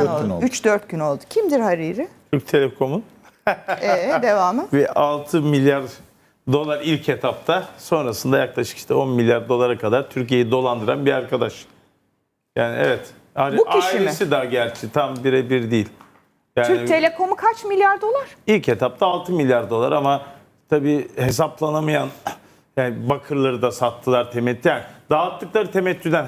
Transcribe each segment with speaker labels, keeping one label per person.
Speaker 1: Dört gün oldu.
Speaker 2: 3-4 gün oldu. Kimdir Hariri?
Speaker 3: Türk Telekom'un
Speaker 2: Ee, devamı.
Speaker 3: ve 6 milyar dolar ilk etapta sonrasında yaklaşık işte 10 milyar dolara kadar Türkiye'yi dolandıran bir arkadaş. Yani evet. Aile-
Speaker 2: Bu kişi mi?
Speaker 3: Ailesi daha gerçi tam birebir değil. Yani
Speaker 2: Türk Telekom'u kaç milyar dolar?
Speaker 3: ilk etapta 6 milyar dolar ama tabii hesaplanamayan yani bakırları da sattılar temettü. Yani dağıttıkları temettüden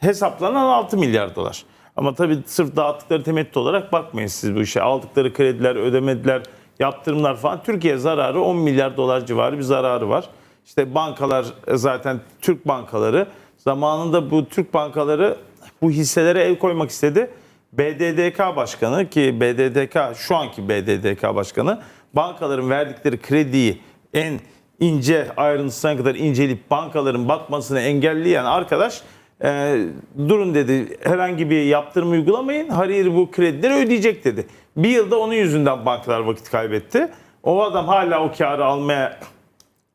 Speaker 3: hesaplanan 6 milyar dolar. Ama tabii sırf dağıttıkları temettü olarak bakmayın siz bu işe. Aldıkları krediler, ödemediler, yaptırımlar falan. Türkiye zararı 10 milyar dolar civarı bir zararı var. İşte bankalar e, zaten Türk bankaları zamanında bu Türk bankaları bu hisselere el koymak istedi. BDDK başkanı ki BDDK şu anki BDDK başkanı bankaların verdikleri krediyi en ince ayrıntısına kadar inceleyip bankaların batmasını engelleyen arkadaş e, durun dedi herhangi bir yaptırım uygulamayın Hariri bu kredileri ödeyecek dedi. Bir yılda onun yüzünden bankalar vakit kaybetti. O adam hala o karı almaya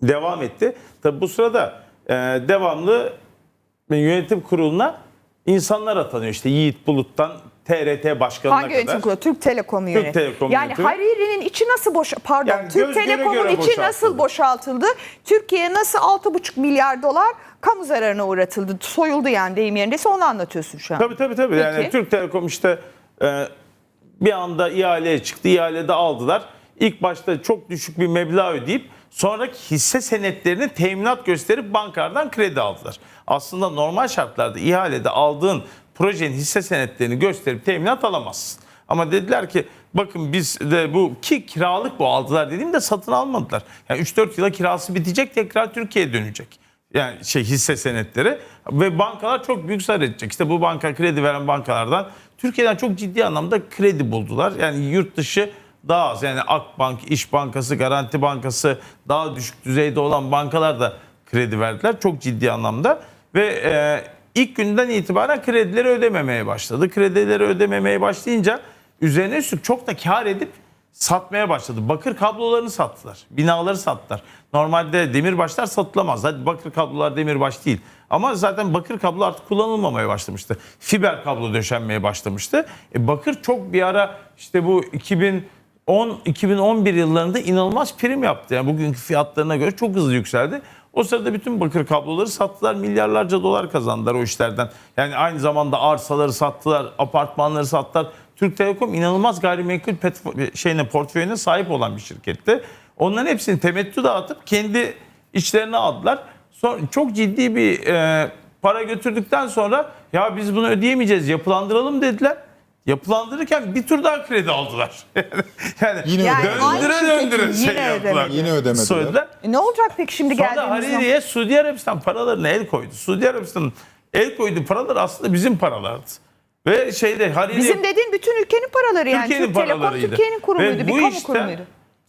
Speaker 3: devam etti. Tabi bu sırada e, devamlı yönetim kuruluna insanlar atanıyor. İşte Yiğit Bulut'tan TRT başkanına
Speaker 2: Hangi
Speaker 3: kadar.
Speaker 2: yönetim kurulu? Türk Telekom'u yönetiyor.
Speaker 3: Telekom
Speaker 2: yani. Hariri'nin içi nasıl boş pardon
Speaker 3: Yani
Speaker 2: Türk
Speaker 3: göz göre
Speaker 2: Telekom'un
Speaker 3: göre
Speaker 2: içi
Speaker 3: boşaltıldı.
Speaker 2: nasıl boşaltıldı? Türkiye nasıl 6,5 milyar dolar kamu zararına uğratıldı? Soyuldu yani deyim yerindeyse onu anlatıyorsun şu an.
Speaker 3: Tabii tabii tabii. Yani
Speaker 2: Peki.
Speaker 3: Türk Telekom işte e, bir anda ihaleye çıktı. İhalede aldılar. İlk başta çok düşük bir meblağ ödeyip sonraki hisse senetlerini teminat gösterip bankardan kredi aldılar. Aslında normal şartlarda ihalede aldığın projenin hisse senetlerini gösterip teminat alamazsın. Ama dediler ki bakın biz de bu ki kiralık bu aldılar dediğimde satın almadılar. Yani 3-4 yıla kirası bitecek tekrar Türkiye'ye dönecek. Yani şey hisse senetleri ve bankalar çok büyük zarar edecek. İşte bu banka kredi veren bankalardan Türkiye'den çok ciddi anlamda kredi buldular. Yani yurt dışı daha az yani Akbank, İş Bankası, Garanti Bankası daha düşük düzeyde olan bankalar da kredi verdiler çok ciddi anlamda ve e, ilk günden itibaren kredileri ödememeye başladı. Kredileri ödememeye başlayınca üzerine üstlük çok da kar edip satmaya başladı. Bakır kablolarını sattılar. Binaları sattılar. Normalde demirbaşlar satılamaz. Hadi bakır kablolar demirbaş değil. Ama zaten bakır kablo artık kullanılmamaya başlamıştı. Fiber kablo döşenmeye başlamıştı. E, bakır çok bir ara işte bu 2010 2011 yıllarında inanılmaz prim yaptı. Yani bugünkü fiyatlarına göre çok hızlı yükseldi. O sırada bütün bakır kabloları sattılar. Milyarlarca dolar kazandılar o işlerden. Yani aynı zamanda arsaları sattılar, apartmanları sattılar. Türk Telekom inanılmaz gayrimenkul şeyine portföyüne sahip olan bir şirketti. Onların hepsini temettü dağıtıp kendi içlerine aldılar. Sonra çok ciddi bir e, para götürdükten sonra ya biz bunu ödeyemeyeceğiz yapılandıralım dediler. Yapılandırırken bir tur daha kredi aldılar. yani
Speaker 1: Yine
Speaker 2: Yani
Speaker 3: döndüre döndüre şey
Speaker 2: yine
Speaker 3: yaptılar.
Speaker 2: ödemedi.
Speaker 1: Yine ödemediler.
Speaker 3: Söylediler.
Speaker 2: E ne olacak peki şimdi
Speaker 3: Sonra
Speaker 2: geldiğimiz zaman?
Speaker 3: Hariri'ye Suudi Arabistan paralarını el koydu. Suudi Arabistan'ın el koyduğu paralar aslında bizim paralardı. Ve şeyde Hariri
Speaker 2: Bizim dediğin bütün ülkenin paraları yani.
Speaker 3: Türkiye'nin
Speaker 2: Türk Telekom
Speaker 3: paralarıydı.
Speaker 2: Türkiye'nin kurumuydu.
Speaker 3: Ve
Speaker 2: bir kamu
Speaker 3: işte,
Speaker 2: kurumuydu.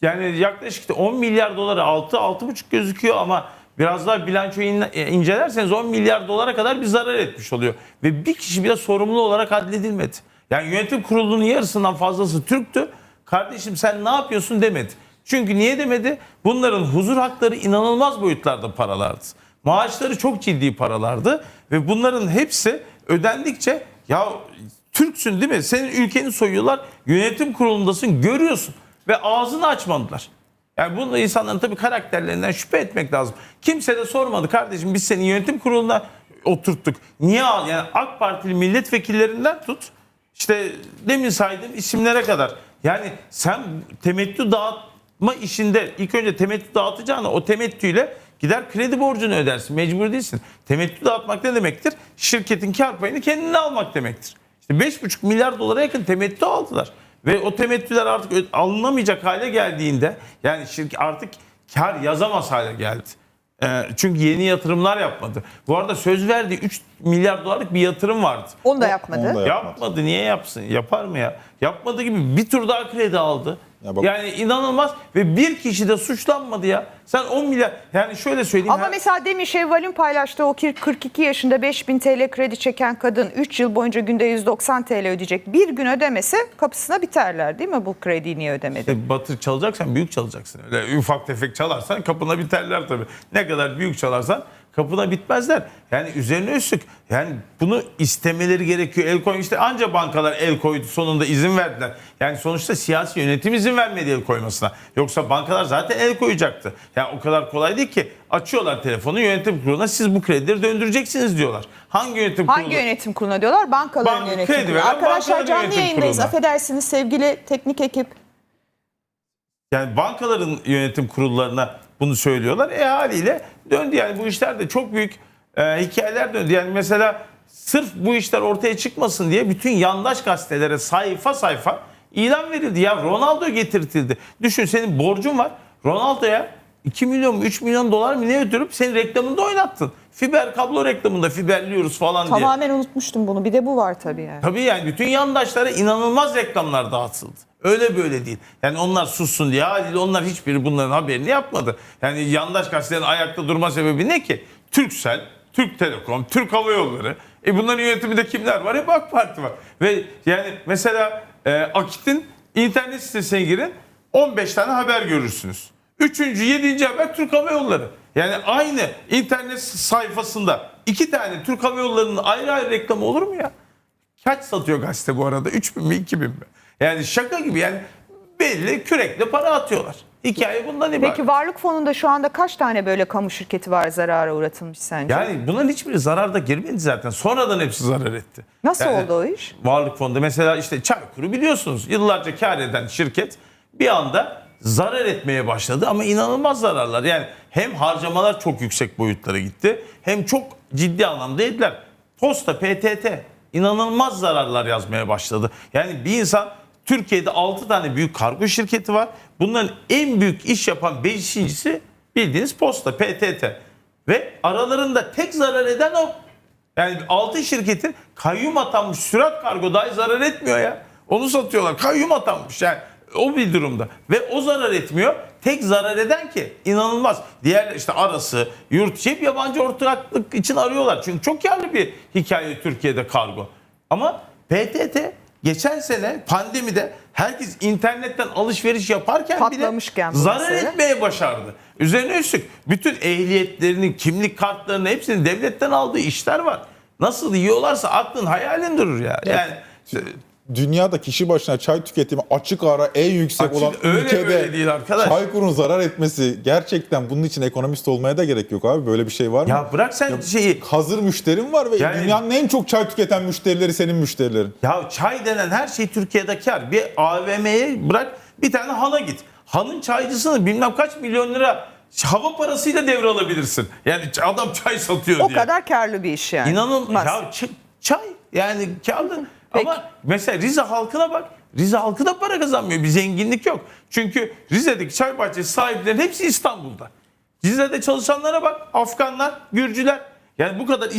Speaker 3: Yani yaklaşık işte 10 milyar dolara 6 6,5 gözüküyor ama biraz daha bilançoyu e, incelerseniz 10 milyar dolara kadar bir zarar etmiş oluyor. Ve bir kişi bile sorumlu olarak adledilmedi. Yani yönetim kurulunun yarısından fazlası Türktü. Kardeşim sen ne yapıyorsun demedi. Çünkü niye demedi? Bunların huzur hakları inanılmaz boyutlarda paralardı. Maaşları çok ciddi paralardı ve bunların hepsi ödendikçe ya Türksün değil mi? Senin ülkeni soyuyorlar. Yönetim kurulundasın görüyorsun. Ve ağzını açmadılar. Yani bunu insanların tabii karakterlerinden şüphe etmek lazım. Kimse de sormadı kardeşim biz seni yönetim kuruluna oturttuk. Niye al? Yani AK Partili milletvekillerinden tut. İşte demin saydığım isimlere kadar. Yani sen temettü dağıtma işinde ilk önce temettü dağıtacağına o temettüyle gider kredi borcunu ödersin. Mecbur değilsin. Temettü dağıtmak ne demektir? Şirketin kar payını kendine almak demektir. İşte 5,5 milyar dolara yakın temettü aldılar. Ve o temettüler artık alınamayacak hale geldiğinde yani şirket artık kar yazamaz hale geldi. Ee, çünkü yeni yatırımlar yapmadı. Bu arada söz verdiği 3 milyar dolarlık bir yatırım vardı.
Speaker 2: Onu da yapmadı.
Speaker 1: onu da- Yapmadı.
Speaker 3: Yapmadı. Niye yapsın? Yapar mı ya? Yapmadığı gibi bir tur daha kredi aldı.
Speaker 1: Ya bak-
Speaker 3: yani inanılmaz ve bir kişi de suçlanmadı ya. Sen 10 milyar yani şöyle söyleyeyim.
Speaker 2: Ama
Speaker 3: her-
Speaker 2: mesela demin Şevval'in paylaştığı o 42 yaşında 5000 TL kredi çeken kadın 3 yıl boyunca günde 190 TL ödeyecek. Bir gün ödemese kapısına biterler değil mi bu krediyi niye ödemedi?
Speaker 3: İşte batır çalacaksan büyük çalacaksın. Öyle ufak tefek çalarsan kapına biterler tabii. Ne kadar büyük çalarsan kapına bitmezler. Yani üzerine üstlük yani bunu istemeleri gerekiyor. El koy işte anca bankalar el koydu sonunda izin verdiler. Yani sonuçta siyasi yönetim izin vermedi el koymasına. Yoksa bankalar zaten el koyacaktı. Yani o kadar kolay değil ki. Açıyorlar telefonu yönetim kuruluna siz bu kredileri döndüreceksiniz diyorlar. Hangi yönetim kurulu?
Speaker 2: Hangi yönetim kuruluna diyorlar? Bankaların
Speaker 3: Banka,
Speaker 2: yönetim
Speaker 3: kredi
Speaker 2: kurulu. Arkadaşlar canlı yayındayız.
Speaker 3: kuruluna.
Speaker 2: Affedersiniz sevgili teknik ekip.
Speaker 3: Yani bankaların yönetim kurullarına bunu söylüyorlar. E haliyle döndü yani bu işler de çok büyük e, hikayeler döndü. Yani mesela sırf bu işler ortaya çıkmasın diye bütün yandaş gazetelere sayfa sayfa ilan verildi. Ya Ronaldo getirtildi. Düşün senin borcun var. Ronaldo'ya 2 milyon mu 3 milyon dolar mı ne ödürüp senin reklamında oynattın. Fiber kablo reklamında fiberliyoruz falan diye.
Speaker 2: Tamamen unutmuştum bunu. Bir de bu var tabii yani.
Speaker 3: Tabii yani bütün yandaşlara inanılmaz reklamlar dağıtıldı. Öyle böyle değil. Yani onlar sussun diye haliyle onlar hiçbiri bunların haberini yapmadı. Yani yandaş gazetelerin ayakta durma sebebi ne ki? Türksel, Türk Telekom, Türk Hava Yolları. E bunların yönetiminde kimler var? Hep AK Parti var. Ve yani mesela e, Akit'in internet sitesine girin 15 tane haber görürsünüz. Üçüncü, yedinci haber Türk Hava Yolları. Yani aynı internet sayfasında iki tane Türk Hava Yolları'nın ayrı ayrı reklamı olur mu ya? Kaç satıyor gazete bu arada? 3 bin mi 2 bin mi? Yani şaka gibi yani belli kürekle para atıyorlar. Hikaye bundan ibaret.
Speaker 2: Peki Varlık Fonu'nda şu anda kaç tane böyle kamu şirketi var zarara uğratılmış sence?
Speaker 3: yani bunların hiçbiri zararda girmedi zaten. Sonradan hepsi zarar etti.
Speaker 2: Nasıl
Speaker 3: Yani
Speaker 2: oldu o iş?
Speaker 3: Varlık fonunda mesela işte Çaykur'u biliyorsunuz. Yıllarca kar eden şirket bir anda zarar etmeye başladı ama inanılmaz zararlar. Yani hem harcamalar çok yüksek boyutlara gitti hem çok ciddi anlamda yediler. Posta, PTT inanılmaz zararlar yazmaya başladı. Yani bir insan Türkiye'de 6 tane büyük kargo şirketi var. Bunların en büyük iş yapan 5.si bildiğiniz Posta, PTT. Ve aralarında tek zarar eden o. Yani 6 şirketin kayyum atanmış sürat kargo dahi zarar etmiyor ya. Onu satıyorlar. Kayyum atanmış yani o bir durumda. Ve o zarar etmiyor. Tek zarar eden ki inanılmaz. Diğer işte arası, yurt içi hep yabancı ortaklık için arıyorlar. Çünkü çok karlı bir hikaye Türkiye'de kargo. Ama PTT geçen sene pandemide herkes internetten alışveriş yaparken
Speaker 2: Patlamışken
Speaker 3: bile zarar
Speaker 2: mesele.
Speaker 3: etmeye başardı. Üzerine üstlük bütün ehliyetlerini, kimlik kartlarını hepsini devletten aldığı işler var. Nasıl yiyorlarsa aklın hayalin durur ya. Yani
Speaker 1: Dünyada kişi başına çay tüketimi açık ara en yüksek
Speaker 3: Açık-
Speaker 1: olan
Speaker 3: öyle
Speaker 1: ülkede
Speaker 3: böyle değil arkadaş.
Speaker 1: Çaykur'un zarar etmesi gerçekten bunun için ekonomist olmaya da gerek yok abi. Böyle bir şey var mı?
Speaker 3: ya bırak sen şeyi
Speaker 1: Hazır müşterin var ve
Speaker 3: Yani-
Speaker 1: dünyanın en çok çay tüketen müşterileri senin müşterilerin.
Speaker 3: Ya çay denen her şey Türkiye'de kar. Bir AVM'ye bırak bir tane hana git. Hanın çaycısını bilmem kaç milyon lira hava parasıyla devralabilirsin. Yani adam çay satıyor
Speaker 2: O
Speaker 3: diye.
Speaker 2: kadar karlı bir iş yani.
Speaker 3: İnanın
Speaker 2: Mas-
Speaker 3: ya çay yani karlı.
Speaker 2: Peki.
Speaker 3: Ama mesela Rize halkına bak. Rize halkı da para kazanmıyor. Bir zenginlik yok. Çünkü Rize'deki çay bahçesi sahiplerinin hepsi İstanbul'da. Rize'de çalışanlara bak. Afganlar, Gürcüler. Yani bu kadar